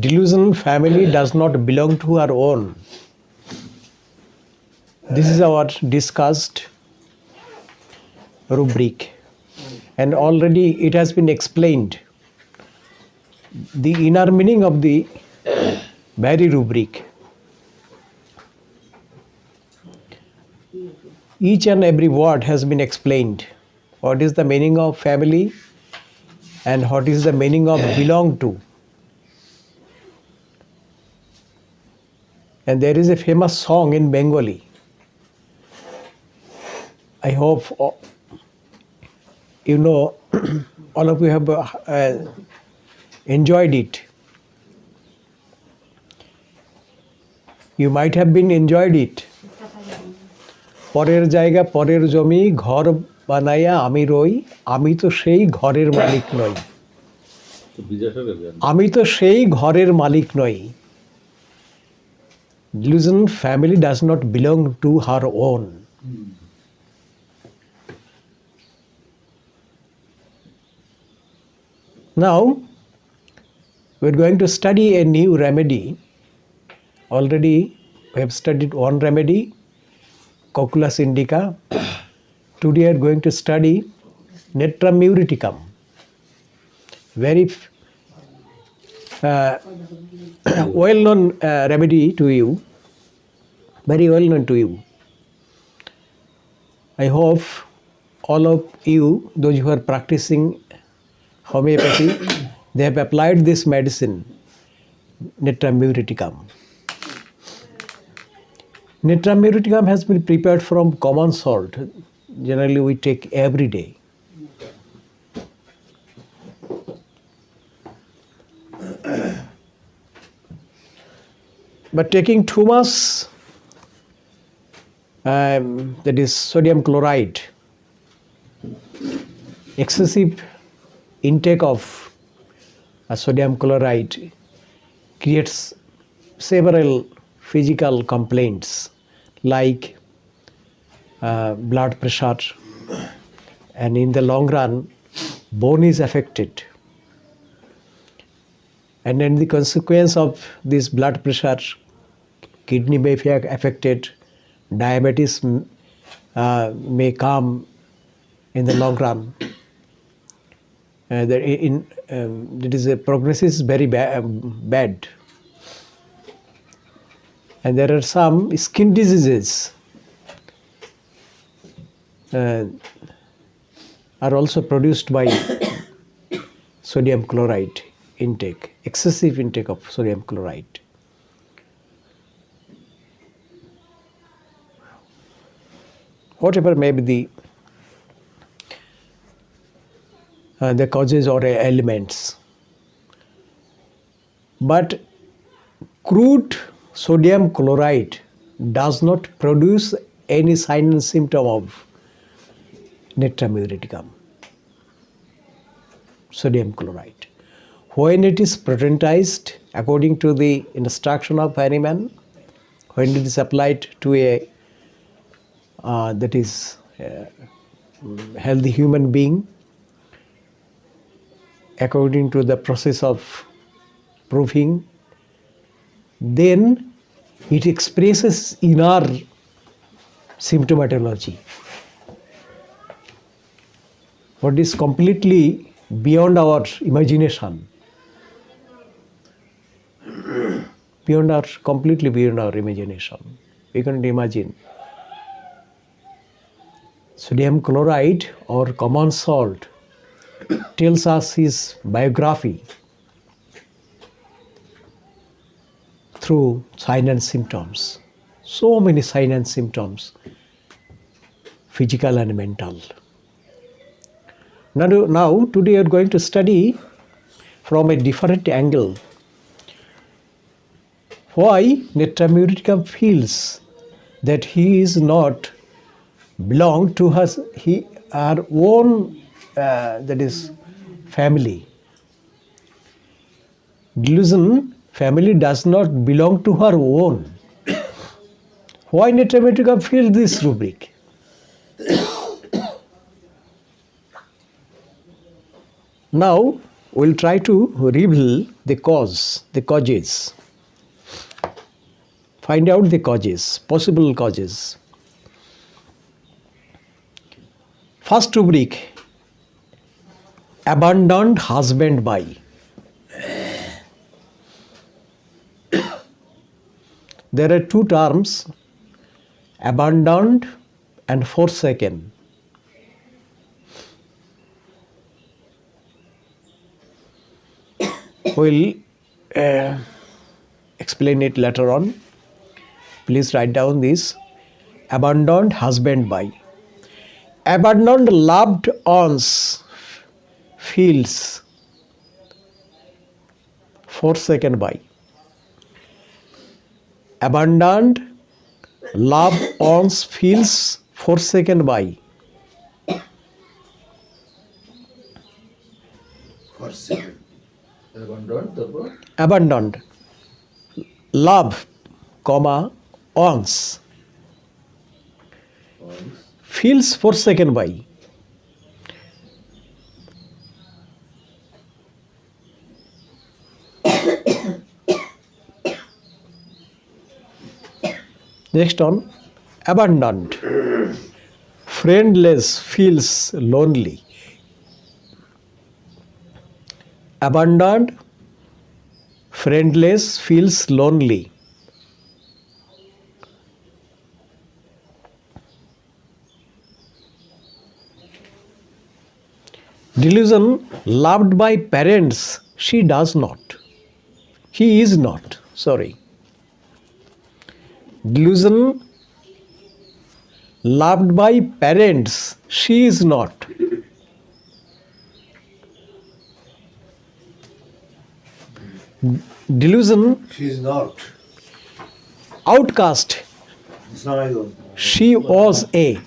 delusion family does not belong to our own. This is our discussed rubric, and already it has been explained the inner meaning of the very rubric. Each and every word has been explained. What is the meaning of family and what is the meaning of belong to? And there is a famous song in Bengali. I hope you know, all of you have uh, enjoyed it. You might have been enjoyed it পরের জায়গা পরের জমি ঘর বানাইয়া আমি রই আমি তো সেই ঘরের মালিক নই আমি তো সেই ঘরের মালিক নই delusion family does not belong to her own. Now, we are going to study a new remedy. Already we have studied one remedy, Cocculus indica. Today we are going to study netra Netramuriticum. Very uh, well known uh, remedy to you, very well known to you. I hope all of you, those who are practicing homeopathy, they have applied this medicine, Nitramuriticum. Nitramuriticum has been prepared from common salt. Generally, we take every day. But taking too much, um, that is sodium chloride, excessive intake of uh, sodium chloride creates several physical complaints like uh, blood pressure and in the long run bone is affected and then the consequence of this blood pressure kidney may be affected, diabetes mm, uh, may come in the long run. Uh, in, um, it is a prognosis very ba um, bad. And there are some skin diseases uh, are also produced by sodium chloride intake, excessive intake of sodium chloride. whatever may be the uh, the causes or elements but crude sodium chloride does not produce any sign and symptom of netramureticum sodium chloride when it is potentized according to the instruction of man, when it is applied to a uh, that is uh, healthy human being according to the process of proving then it expresses in our symptomatology what is completely beyond our imagination beyond our completely beyond our imagination we can't imagine sodium chloride or common salt tells us his biography through signs and symptoms. So many signs and symptoms, physical and mental. Now, now today we are going to study from a different angle why Netramuridicum feels that he is not Belong to her, he, her own, uh, that is, family. Delusion, family does not belong to her own. Why Netramatica filled this rubric? now, we'll try to reveal the cause, the causes. Find out the causes, possible causes. First rubric: Abandoned husband by. there are two terms abandoned and forsaken we'll uh, explain it later on please write down this abandoned husband by abandoned loved ones feels forsaken by abandoned loved ones feels forsaken by forsaken abandoned love comma ons feels forsaken by next on abandoned friendless feels lonely abandoned friendless feels lonely Delusion loved by parents, she does not. He is not, sorry. Delusion loved by parents, she is not. Delusion. She is not. Outcast. She was a.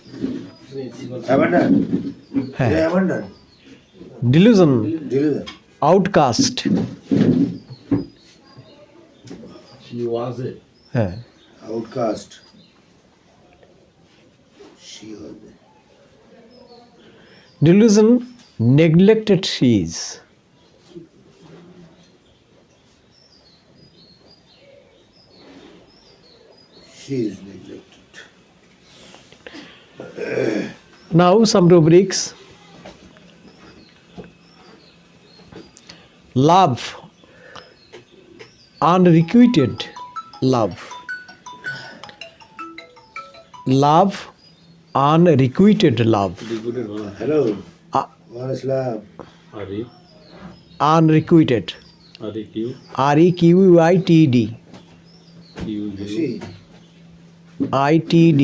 Abandoned. Abandoned delusion, delusion. outcast. She was it. outcast. She was delusion, neglected she is. She is neglected. now some rubrics. love unrequited love love unrequited love hello uh, what is love r e unrequited r e q r e q u i t d q u i t d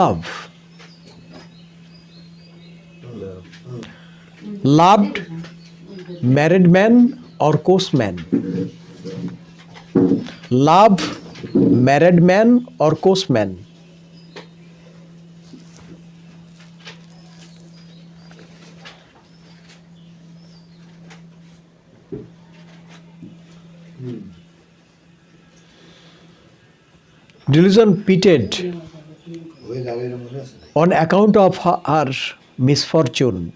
love Loved, married man or coarse man? Love, married man or coarse man? Delusion pitted on account of her misfortune.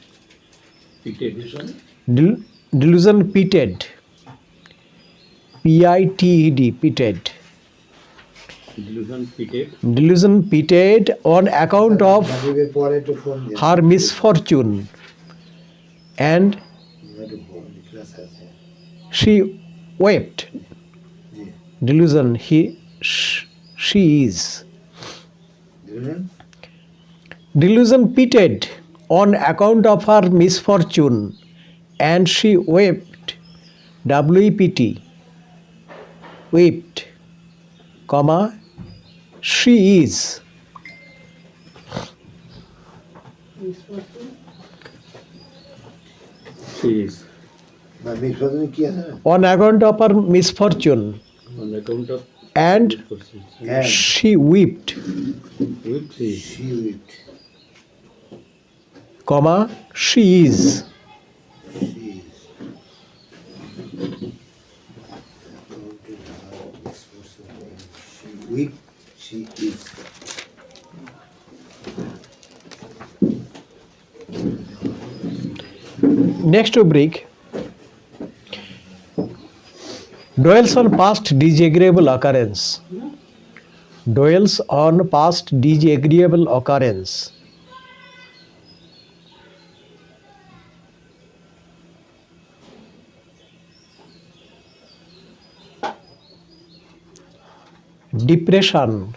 Delusion pitted. P-I-T-E-D, pitted. Delusion pitted on account of her misfortune, and she wept. Delusion, she is. Delusion pitted on account of her misfortune, and she wept, W-E-P-T, wept, comma, she is. She is. On account of her misfortune. On account of. And she wept. She wept. Comma. She is. Next rubric dwells on past disagreeable occurrence. Dwells on past disagreeable occurrence. Depression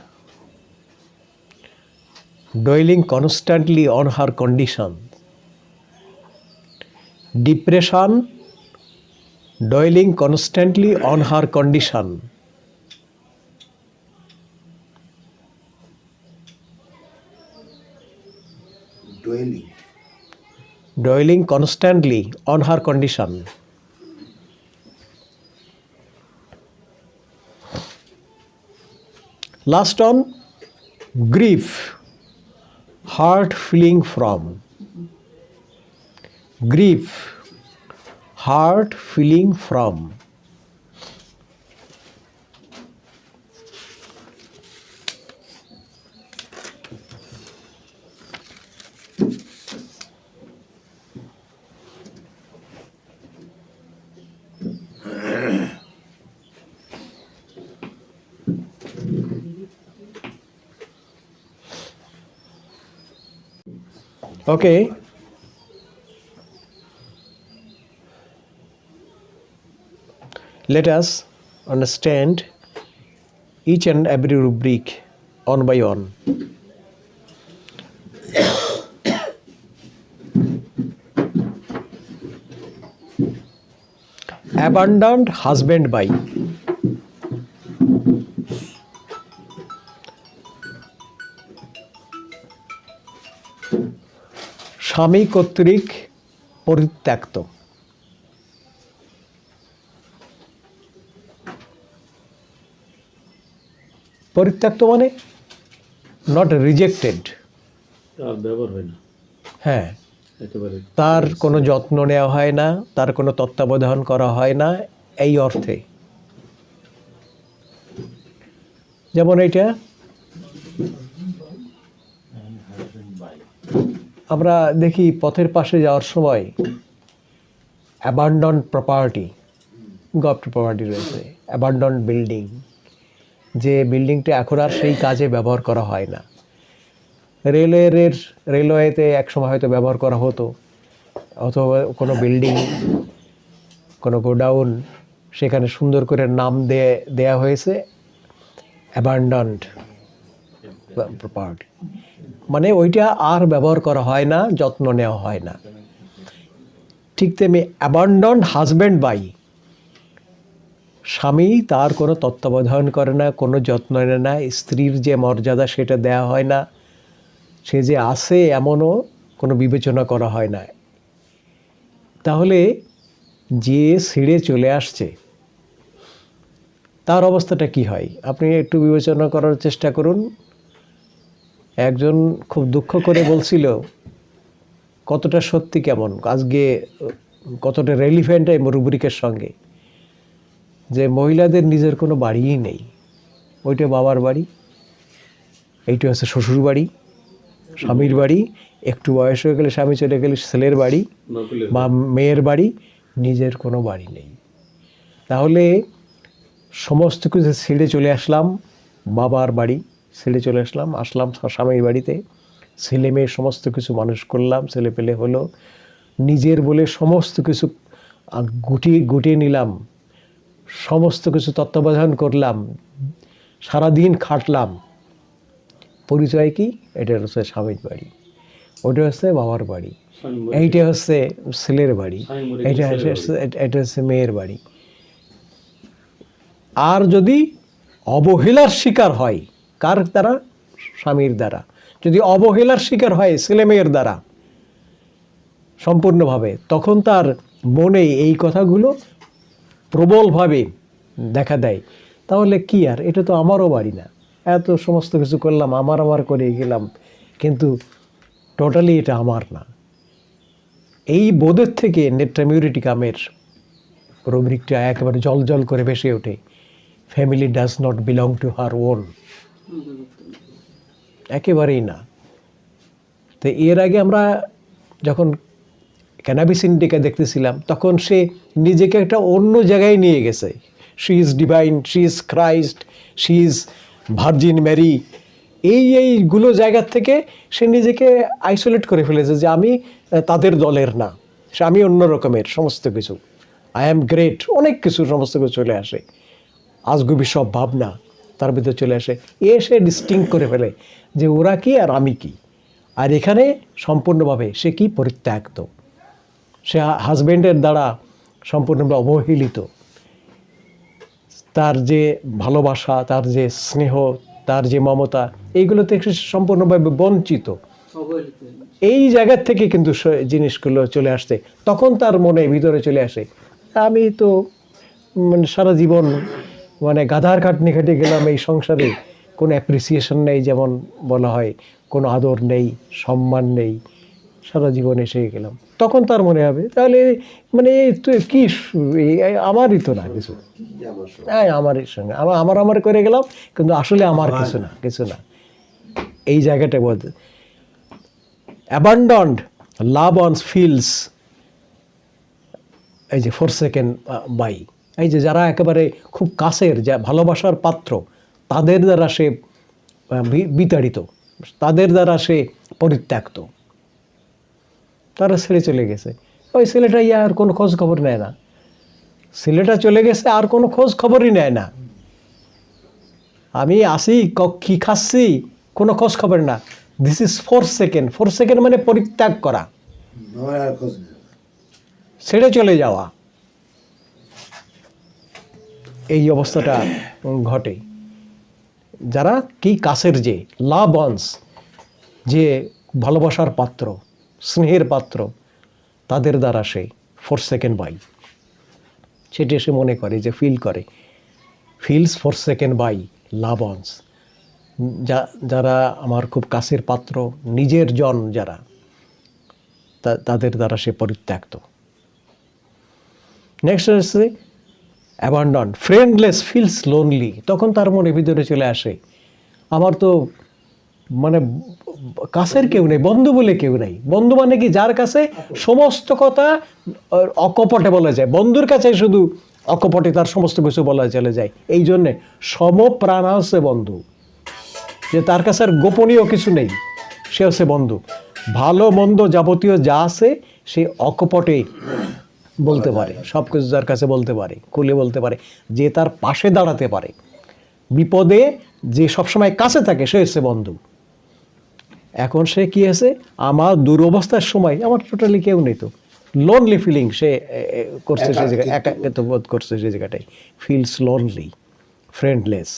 dwelling constantly on her condition. Depression dwelling constantly on her condition. Dwelling constantly on her condition. last on grief heart feeling from grief heart feeling from Okay. Let us understand each and every rubric on by on. Abandoned husband by স্বামী কর্তৃক পরিত্যক্ত পরিত্যক্ত মানে not rejected হ্যাঁ তার কোনো যত্ন নেওয়া হয় না তার কোনো তত্ত্বাবধান করা হয় না এই অর্থে যেমন এটা আমরা দেখি পথের পাশে যাওয়ার সময় অ্যাবান্ডন প্রপার্টি গভ প্রপার্টি রয়েছে অ্যাবান্ডন বিল্ডিং যে বিল্ডিংটা এখন আর সেই কাজে ব্যবহার করা হয় না রেলওয়ের রেলওয়েতে একসময় হয়তো ব্যবহার করা হতো অথবা কোনো বিল্ডিং কোনো গোডাউন সেখানে সুন্দর করে নাম দেয়া দেয়া হয়েছে অ্যাবান্ডন্ড পার্ট মানে ওইটা আর ব্যবহার করা হয় না যত্ন নেওয়া হয় না ঠিক তেমনি অ্যাবান্ডন হাজব্যান্ড বাই স্বামী তার কোনো তত্ত্বাবধান করে না কোনো যত্ন নেয় না স্ত্রীর যে মর্যাদা সেটা দেয়া হয় না সে যে আসে এমনও কোনো বিবেচনা করা হয় না তাহলে যে সিঁড়ে চলে আসছে তার অবস্থাটা কি হয় আপনি একটু বিবেচনা করার চেষ্টা করুন একজন খুব দুঃখ করে বলছিল কতটা সত্যি কেমন আজকে কতটা রেলিভেন্ট এই রুবরিকের সঙ্গে যে মহিলাদের নিজের কোনো বাড়িই নেই ওইটা বাবার বাড়ি এইটা হচ্ছে শ্বশুর বাড়ি স্বামীর বাড়ি একটু বয়স হয়ে গেলে স্বামী চলে গেলে ছেলের বাড়ি বা মেয়ের বাড়ি নিজের কোনো বাড়ি নেই তাহলে সমস্ত কিছু ছেড়ে চলে আসলাম বাবার বাড়ি সিলে চলে আসলাম আসলাম স্বামীর বাড়িতে ছেলে মেয়ে সমস্ত কিছু মানুষ করলাম ছেলে পেলে হলো নিজের বলে সমস্ত কিছু গুটিয়ে গুটিয়ে নিলাম সমস্ত কিছু তত্ত্বাবধান করলাম সারাদিন খাটলাম পরিচয় কি এটা হচ্ছে স্বামীর বাড়ি ওটা হচ্ছে বাবার বাড়ি এইটা হচ্ছে ছেলের বাড়ি এটা এটা হচ্ছে মেয়ের বাড়ি আর যদি অবহেলার শিকার হয় কার দ্বারা স্বামীর দ্বারা যদি অবহেলার শিকার হয় ছেলেমেয়ের দ্বারা সম্পূর্ণভাবে তখন তার মনে এই কথাগুলো প্রবলভাবে দেখা দেয় তাহলে কি আর এটা তো আমারও বাড়ি না এত সমস্ত কিছু করলাম আমার আমার করে গেলাম কিন্তু টোটালি এটা আমার না এই বোধের থেকে মিউরিটি কামের রুব্রিকটা একেবারে জল জল করে ভেসে ওঠে family does not belong to her own একেবারেই না তো এর আগে আমরা যখন ক্যানাবিস ইন্ডিকা দেখতেছিলাম তখন সে নিজেকে একটা অন্য জায়গায় নিয়ে গেছে she is divine she is Christ she is virgin Mary এই এইগুলো জায়গার থেকে সে নিজেকে আইসোলেট করে ফেলেছে যে আমি তাদের দলের না সে আমি অন্য রকমের সমস্ত কিছু আই অ্যাম গ্রেট অনেক কিছু সমস্ত কিছু চলে আসে আজগুবি সব ভাবনা তার ভিতরে চলে আসে এসে ডিস্টিং করে ফেলে যে ওরা কি আর আমি কি আর এখানে সম্পূর্ণভাবে সে কি পরিত্যাক্ত সে হাজব্যান্ডের দ্বারা সম্পূর্ণভাবে অবহেলিত তার যে ভালোবাসা তার যে স্নেহ তার যে মমতা এইগুলো থেকে সম্পূর্ণভাবে বঞ্চিত এই জায়গার থেকে কিন্তু জিনিসগুলো চলে আসছে তখন তার মনে ভিতরে চলে আসে আমি তো মানে সারা জীবন মানে গাধার খাটনি খাটি গেলাম এই সংসারে কোনো অ্যাপ্রিসিয়েশন নেই যেমন বলা হয় কোনো আদর নেই সম্মান নেই সারা জীবন এসে গেলাম তখন তার মনে হবে তাহলে মানে কি আমারই তো না কিছু হ্যাঁ আমারই সঙ্গে আমার আমার আমার করে গেলাম কিন্তু আসলে আমার কিছু না কিছু না এই জায়গাটা বলতে অ্যাবান্ডন্ড লাভ অনস ফিল্ডস এই যে ফোর সেকেন্ড বাই এই যে যারা একেবারে খুব কাছের যা ভালোবাসার পাত্র তাদের দ্বারা সে বিতাড়িত তাদের দ্বারা সে পরিত্যক্ত তারা ছেড়ে চলে গেছে ওই ছেলেটাই আর কোনো খোঁজ খবর নেয় না ছেলেটা চলে গেছে আর কোনো খোঁজ খবরই নেয় না আমি আসি কী খাচ্ছি কোনো খোঁজ খবর না this is forsaken forsaken মানে পরিত্যাগ করা ছেড়ে চলে যাওয়া এই অবস্থাটা ঘটে যারা কি কাছের যে লাবন্স যে ভালোবাসার পাত্র স্নেহের পাত্র তাদের দ্বারা সে ফোর সেকেন্ড বাই সেটি সে মনে করে যে ফিল করে feels forsaken by loved ones যা যারা আমার খুব কাছের পাত্র নিজের জন যারা তাদের দ্বারা সে পরিত্যক্ত নেক্সট আসছে অ্যাবান্ডন ফ্রেন্ডলেস ফিলস লোনলি তখন তার মনে ভিতরে চলে আসে আমার তো মানে কাছের কেউ নেই বন্ধু বলে কেউ নেই বন্ধু মানে কি যার কাছে সমস্ত কথা অকপটে বলা যায় বন্ধুর কাছে শুধু অকপটে তার সমস্ত কিছু বলা চলে যায় এই জন্যে সমপ্রাণ হচ্ছে বন্ধু যে তার কাছে আর গোপনীয় কিছু নেই সে হচ্ছে বন্ধু ভালো মন্দ যাবতীয় যা আছে সে অকপটে বলতে পারে সব কিছু যার কাছে বলতে পারে খুলে বলতে পারে যে তার পাশে দাঁড়াতে পারে বিপদে যে সবসময় কাছে থাকে সে হচ্ছে বন্ধু এখন সে কি আছে আমার দুরবস্থার সময় আমার টোটালি কেউ নেই তো লোনলি ফিলিং সে করছে সেই জায়গায় বোধ করছে সেই জায়গাটায় ফিলস লোনলি ফ্রেন্ডলেস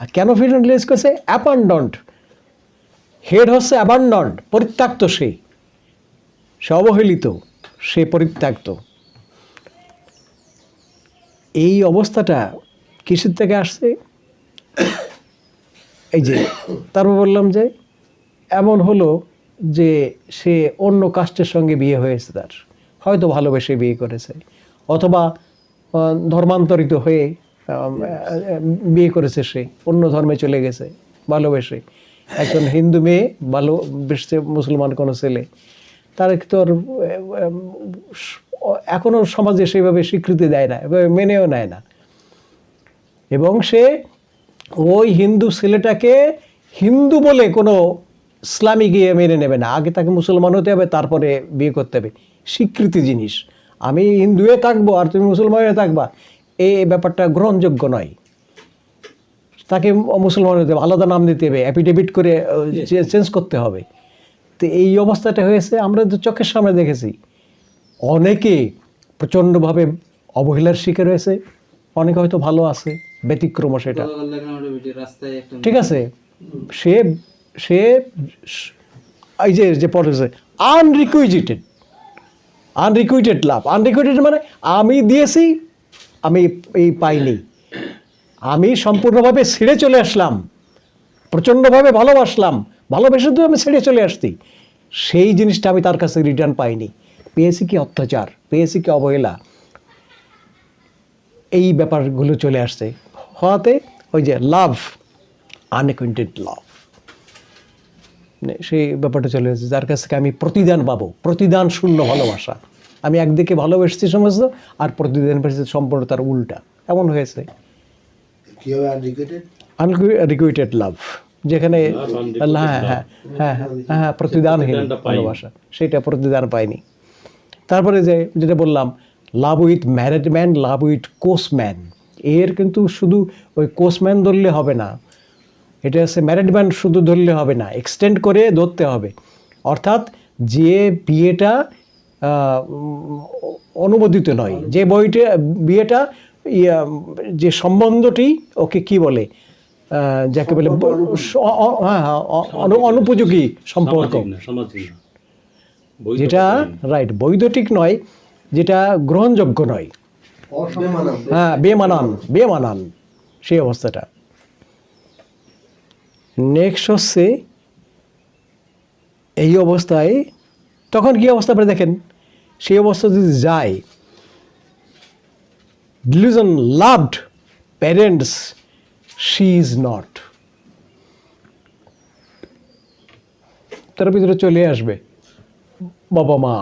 আর কেন ফ্রেন্ডলেস করছে অ্যাপান্ডন্ট হেড হচ্ছে অ্যাবান্ডন্ট পরিত্যক্ত সে সে অবহেলিত সে পরিত্যক্ত এই অবস্থাটা কিসের থেকে আসছে এই যে তারপর বললাম যে এমন হলো যে সে অন্য কাস্টের সঙ্গে বিয়ে হয়েছে তার হয়তো ভালোবেসে বিয়ে করেছে অথবা ধর্মান্তরিত হয়ে বিয়ে করেছে সে অন্য ধর্মে চলে গেছে ভালোবেসে একজন হিন্দু মেয়ে ভালোবেসে মুসলমান কোনো ছেলে তার তো আর এখনও সমাজে সেইভাবে স্বীকৃতি দেয় না মেনেও নেয় না এবং সে ওই হিন্দু ছেলেটাকে হিন্দু বলে কোনো ইসলামী গিয়ে মেনে নেবে না আগে তাকে মুসলমান হতে হবে তারপরে বিয়ে করতে হবে স্বীকৃতি জিনিস আমি হিন্দুয়ে থাকবো আর তুমি মুসলমান হয়ে থাকবা এই ব্যাপারটা গ্রহণযোগ্য নয় তাকে মুসলমান হতে হবে আলাদা নাম দিতে হবে অ্যাফিডেভিট করে চেঞ্জ করতে হবে তো এই অবস্থাটা হয়েছে আমরা তো চোখের সামনে দেখেছি অনেকে প্রচণ্ডভাবে অবহেলার শিকার হয়েছে অনেকে হয়তো ভালো আছে ব্যতিক্রম সেটা ঠিক আছে সে সে এই যে যে পড়েছে আনরিকুইজিটেড আনরিকুইটেড লাভ আনরিকুইটেড মানে আমি দিয়েছি আমি এই পাইনি আমি সম্পূর্ণভাবে ছিঁড়ে চলে আসলাম প্রচণ্ডভাবে ভালোবাসলাম ভালোবেসে তো আমি ছেড়ে চলে আসতি সেই জিনিসটা আমি তার কাছে রিটার্ন পাইনি পেয়েছি কি অত্যাচার পেয়েছি কি অবহেলা এই ব্যাপারগুলো চলে আসছে হওয়াতে ওই যে লাভ আনএকুইন্টেড লাভ সেই ব্যাপারটা চলে আসছে যার কাছ থেকে আমি প্রতিদান পাবো প্রতিদান শূন্য ভালোবাসা আমি একদিকে ভালোবেসেছি সমস্ত আর প্রতিদান পেয়েছি সম্পূর্ণ তার উল্টা এমন হয়েছে আনরিকুইটেড লাভ যেখানে আল্লাহ হ্যাঁ হ্যাঁ, হ্যাঁ হ্যাঁ হ্যাঁ হ্যাঁ প্রতিদানহীন ভালোবাসা সেটা প্রতিদান পায়নি তারপরে যে যেটা বললাম love with married man love with কোসম্যান এর কিন্তু শুধু ওই কোসম্যান ধরলে হবে না এটা হচ্ছে ম্যারেড ম্যান শুধু ধরলে হবে না এক্সটেন্ড করে ধরতে হবে অর্থাৎ যে বিয়েটা অনুমোদিত নয় যে বইটা বিয়েটা যে সম্বন্ধটি ওকে কি বলে যাকে বলে হ্যাঁ, হ্যাঁ, অনুপযোগী সম্পর্ক যেটা রাইট বৈধটিক নয় যেটা গ্রহণযোগ্য নয় হ্যাঁ বেমানান বেমানান সেই অবস্থাটা নেক্সট হচ্ছে এই অবস্থায় তখন কি অবস্থা আপনি দেখেন সেই অবস্থা যদি যায় delusion loved parents she is not তার ভিতরে চলে আসবে বাবা মা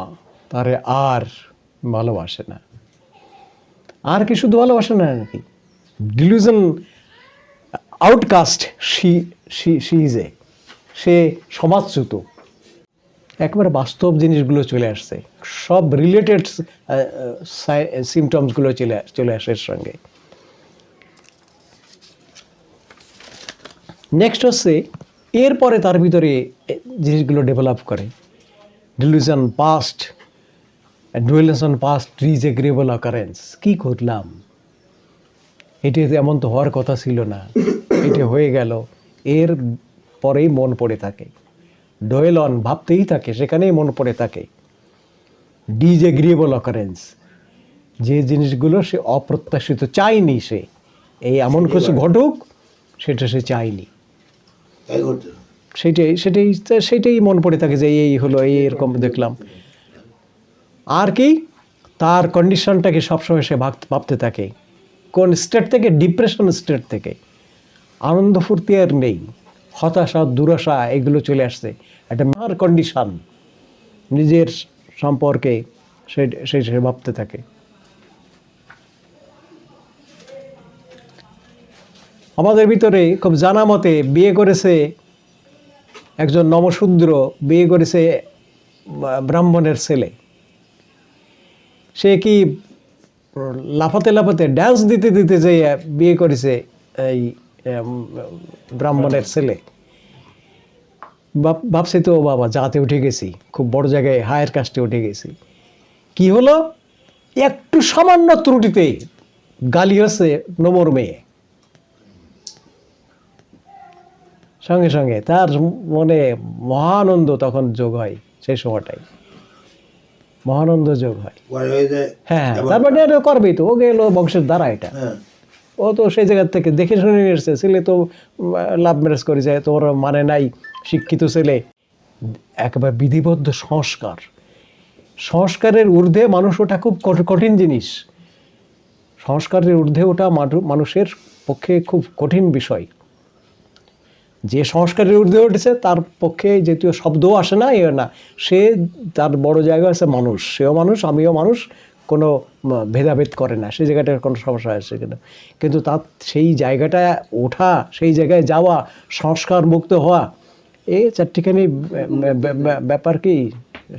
তারে আর ভালোবাসে না আর কি শুধু ভালোবাসে না নাকি delusion outcast she she she is a সে সমাজচ্যুত একবারে বাস্তব জিনিসগুলো চলে আসছে সব রিলেটেড সিমটমসগুলো চলে চলে আসে সঙ্গে নেক্সট হচ্ছে এরপরে তার ভিতরে জিনিসগুলো ডেভেলপ করে delusion past ডুয়েলেশন past regrettable occurrence কী করলাম এটি এমন তো হওয়ার কথা ছিল না এটি হয়ে গেল এর পরেই মন পড়ে থাকে ডোয়েলন ভাবতেই থাকে সেখানেই মন পড়ে থাকে এগ্রিয়েবল অকারেন্স যে জিনিসগুলো সে অপ্রত্যাশিত চায়নি সে এই এমন কিছু ঘটুক সেটা সে চায়নি সেটাই সেটাই সেটাই মনে পড়ে থাকে যে এই হলো এই এরকম দেখলাম আর কি তার কন্ডিশনটাকে সবসময় সে ভাবতে থাকে কোন স্টেট থেকে ডিপ্রেশন স্টেট থেকে আনন্দ ফুর্তি আর নেই হতাশা দুরাশা এগুলো চলে আসছে একটা মার কন্ডিশন নিজের সম্পর্কে সে সে ভাবতে থাকে আমাদের ভিতরে খুব জানা মতে বিয়ে করেছে একজন নমশূদ্র বিয়ে করেছে ব্রাহ্মণের ছেলে সে কি লাফাতে লাফাতে ড্যান্স দিতে দিতে যেয়ে বিয়ে করেছে এই ব্রাহ্মণের ছেলে ভাবছে তো বাবা যাতে উঠে গেছি খুব বড় জায়গায় হায়ার কাস্টে উঠে গেছি কি হলো একটু সামান্য ত্রুটিতে গালি হচ্ছে নমর মেয়ে সঙ্গে সঙ্গে তার মনে মহানন্দ তখন যোগ হয় সেই সময়টাই মহানন্দ যোগ হয় হ্যাঁ, হ্যাঁ তারপরে মানে এটা করবেই তো ও গেলো বংশের দ্বারা এটা হ্যাঁ। ও তো সেই জায়গার থেকে দেখে শুনে এসেছে ছেলে তো লাভ ম্যারেজ করে যায় তোর মানে নাই শিক্ষিত ছেলে একবার বিধিবদ্ধ সংস্কার সংস্কারের ঊর্ধ্বে মানুষ ওটা খুব কঠিন জিনিস সংস্কারের ঊর্ধ্বে ওটা মানুষের পক্ষে খুব কঠিন বিষয় যে সংস্কারের ঊর্ধ্বে উঠেছে তার পক্ষে যেতীয় শব্দও আসে না এ না সে তার বড় জায়গা আছে মানুষ সেও মানুষ আমিও মানুষ কোনো ভেদাভেদ করে না সেই জায়গাটার কোনো সমস্যা আছে কিন্তু কিন্তু তার সেই জায়গাটা ওঠা সেই জায়গায় যাওয়া সংস্কার মুক্ত হওয়া এ চারটিখানি ব্যাপার কি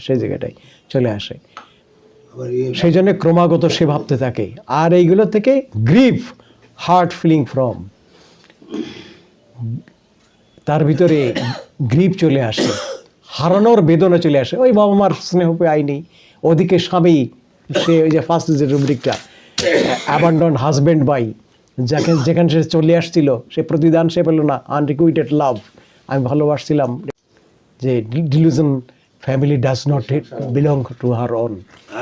সেই জায়গাটাই চলে আসে সেই জন্য ক্রমাগত সে ভাবতে থাকে আর এইগুলো থেকে গ্রিপ হার্ট ফিলিং ফ্রম তার ভিতরে গ্রিপ চলে আসে হারানোর বেদনা চলে আসে ওই বাবা মার স্নেহ নেই ওদিকে স্বামী সে ওই যে ফার্স্ট যে রুব্রিকটা অ্যাবান্ডন হাজব্যান্ড বাই যাকে যেখানে সে চলে আসছিল সে প্রতিদান সে পেল না আনরিকুইটেড লাভ আমি ভালোবাসছিলাম যে delusion family does not belong to her own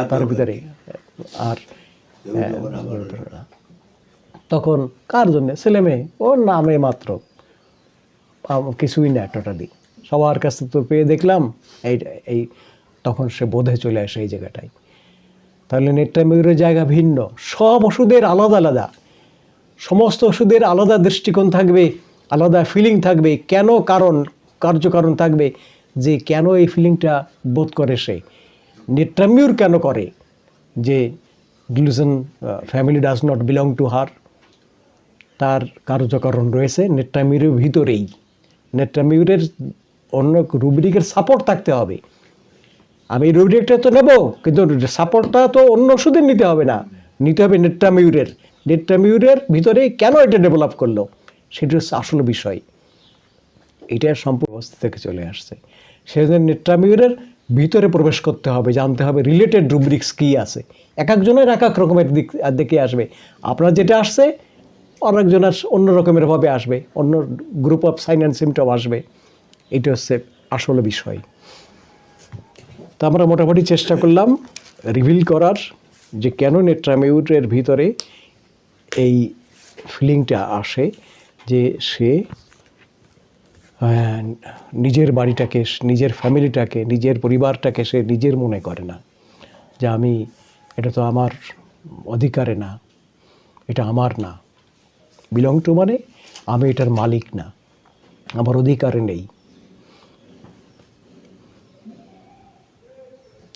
তার ভিতরে আর তখন কার জন্যে ছেলে মেয়ে ওর নামে মাত্র কিছুই না টোটালি সবার কাছ থেকে তো পেয়ে দেখলাম এই এই তখন সে বোধে চলে আসে এই জায়গাটায় তাহলে নেট্রামিউরের জায়গা ভিন্ন সব ওষুধের আলাদা আলাদা সমস্ত ওষুধের আলাদা দৃষ্টিকোণ থাকবে আলাদা ফিলিং থাকবে কেন কারণ কার্যকারণ থাকবে যে কেন এই ফিলিংটা বোধ করে সে নেট্রামিউর কেন করে যে delusion family does not belong to her তার কার্যকারণ রয়েছে নেট্রামিউরের ভিতরেই নেট্রামিউরের অন্য রুব্রিকের সাপোর্ট থাকতে হবে আমি রুব্রিকটা তো নেবো কিন্তু সাপোর্টটা তো অন্য ওষুধের নিতে হবে না নিতে হবে নেট্রামিউরের নেট্রামিউরের ভিতরে কেন এটা ডেভেলপ করলো সেটা হচ্ছে আসল বিষয় এটা সম্পূর্ণ অবস্থা থেকে চলে আসছে সেজন্য নেট্রামিউরের ভিতরে প্রবেশ করতে হবে জানতে হবে রিলেটেড রুব্রিক্স কী আছে এক একজনের এক এক রকমের দিক দিকে আসবে আপনার যেটা আসছে অনেকজনের অন্য রকমেরভাবে আসবে অন্য group of sign and symptom আসবে এটা হচ্ছে আসল বিষয় তো আমরা মোটামুটি চেষ্টা করলাম রিভিল করার যে কেন নেট্রামিউটের ভিতরে এই ফিলিংটা আসে যে সে নিজের বাড়িটাকে নিজের ফ্যামিলিটাকে নিজের পরিবারটাকে সে নিজের মনে করে না যে আমি এটা তো আমার অধিকারে না এটা আমার না বিলং টু মানে আমি এটার মালিক না আমার অধিকার নেই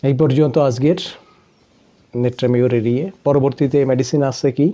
এই পর্যন্ত আজকের নেট্রামিওর এড়িয়ে পরবর্তীতে মেডিসিন আছে কি